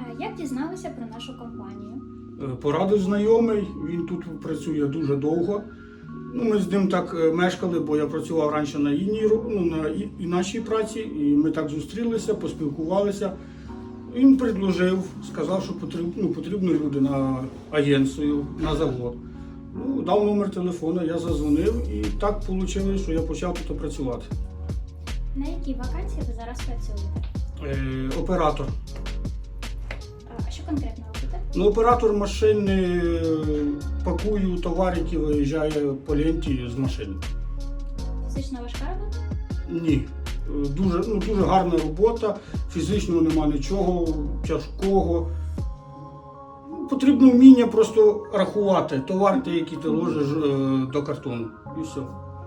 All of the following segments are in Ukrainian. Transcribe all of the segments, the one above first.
Е, Як дізналися про нашу компанію? Е, Порадив знайомий, він тут працює дуже довго. Ну, ми з ним так е, мешкали, бо я працював раніше на іній, ну, на і- і нашій праці, і ми так зустрілися, поспілкувалися. Він предложив, сказав, що потрібно, ну, потрібно люди на агенцію, на завод. Ну, дав номер телефону, я зазвонив і так вийшло, що я почав тут працювати. На якій вакансії ви зараз працюєте? Е, оператор. Конкретно робите? Ну, оператор машини пакую товар, який виїжджає по ленті з машини. Фізично важка робота? Ні. Дуже, ну, дуже гарна робота, фізично нема нічого тяжкого. Ну, Потрібно вміння просто рахувати товар, те, який ти ложиш е, до картону. І все.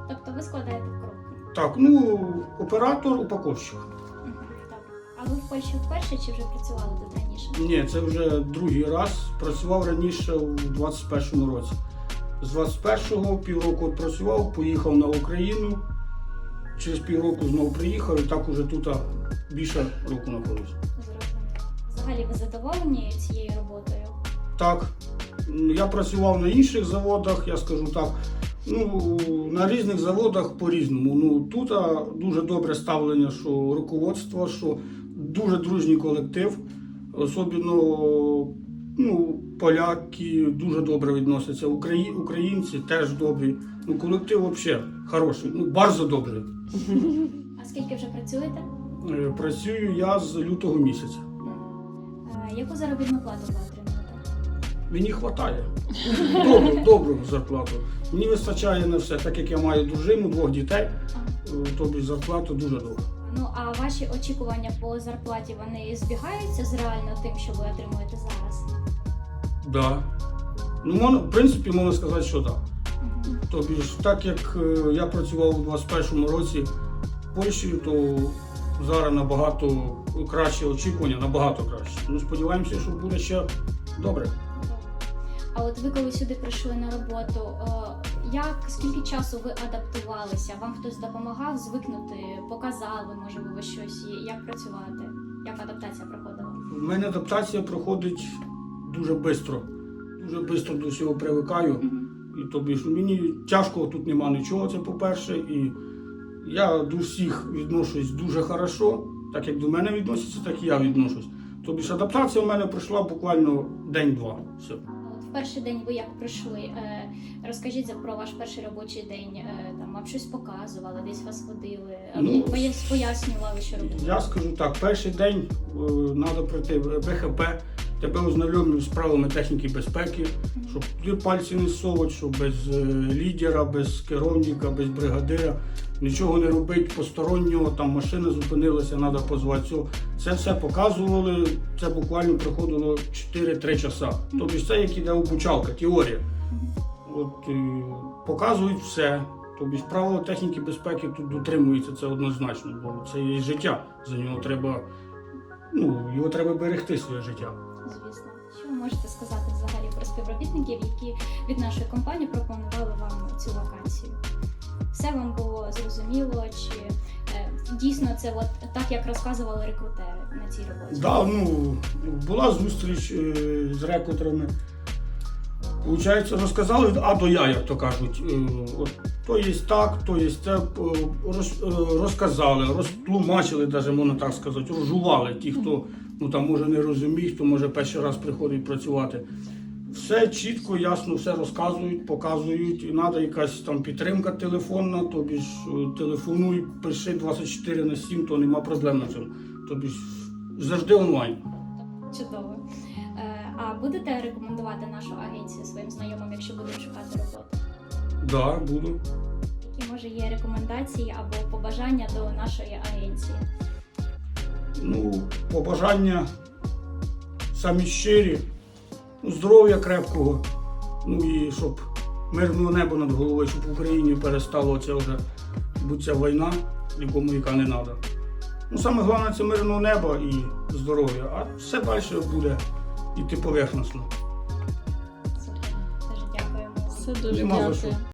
Тобто ви складаєте в коробки? Так, ну, оператор, упаковщик. А ви в Польщі вперше чи вже працювали тут раніше? Ні, це вже другий раз. Працював раніше у 21-му році. З 21-го півроку працював, поїхав на Україну. Через півроку знову приїхав і так уже тут більше року. Зрозуміло. Взагалі ви задоволені цією роботою? Так, я працював на інших заводах, я скажу так. Ну, на різних заводах по-різному. Ну, тут дуже добре ставлення, що руководство, що дуже дружній колектив. Особливо ну, поляки дуже добре відносяться. Украї... Українці теж добрі. Ну, колектив взагалі хороший, ну, дуже добрий. А скільки вже працюєте? Е, Працюю я з лютого місяця. Е, Яку заробітну плату ви отримуєте? Мені вистачає. Добру, добру зарплату. Мені вистачає на все, так як я маю дружину, двох дітей, е, тобі зарплату дуже добре. Ну а ваші очікування по зарплаті вони збігаються з реально тим, що ви отримуєте зараз? Да. Ну, можна, в принципі, можна сказати, що так. Мгм. Тобі ж, так як е, я працював у 21-му році в Польщі, то зараз набагато краще очікування, набагато краще. Ну, сподіваємося, що буде ще добре. А от ви коли сюди прийшли на роботу, е, як скільки часу ви адаптувалися? Вам хтось допомагав звикнути, показали, можливо, ви щось, як працювати? Як адаптація проходила? У мене адаптація проходить дуже швидко. Дуже швидко до всього привикаю. Мгм. І тобі ж мені тяжко, тут нема нічого, це по-перше. І я до всіх відношусь дуже хорошо, так як до мене відносяться, так і я відношусь. Тобі ж адаптація в мене пройшла буквально день-два. Все. В перший день ви як прийшли? Е, Розкажіть про ваш перший робочий день. Е, Там вам щось показували, десь вас водили, або Ну, пояс- пояснювали, що робити. Я скажу так, перший день треба пройти БХП, тебе ознайомлюють з правилами техніки безпеки, щоб туди пальці не совать, щоб без е, лідера, без керівника, без бригадира нічого не робити постороннього, там машина зупинилася, треба позвати цього. Це все показували, це буквально проходило 4-3 часа. Тобто це як іде обучалка, теорія. От, е, показують все. Тобто правила техніки безпеки тут дотримуються, це однозначно, бо це є життя. За нього треба, ну, його треба берегти своє життя. Звісно. Що ви можете сказати взагалі про співробітників, які від нашої компанії пропонували вам цю вакансію? Все вам було зрозуміло, чи е, дійсно це от так, як розказували рекрутери на цій роботі? Да, ну, була зустріч е, з рекрутерами. Получається, розказали А до Я, як то кажуть. Е, от, то є так, то є це. е, е, розказали, розтлумачили, навіть можна так сказати, розжували ті, хто ну, там, може не розуміє, хто може перший раз приходить працювати. Все чітко, ясно, все розказують, показують. І треба якась там підтримка телефонна, тобі ж е, телефонуй, пиши 24 на 7, то нема проблем на цьому. Тобі ж завжди онлайн. Чудово. А будете рекомендувати нашу агенцію своїм знайомим, якщо будуть шукати роботу? Да, буду. Які може є рекомендації або побажання до нашої агенції? Ну, побажання самі щирі, ну, здоров'я крепкого, ну і щоб мирного неба над головою, щоб в Україні перестало це вже ця війна, нікому яка не треба. Ну, саме головне це мирного неба і здоров'я, а все далі буде йти поверхностно. Супер. Дуже дякуємо. вам. Все дуже Нема за що. дякую.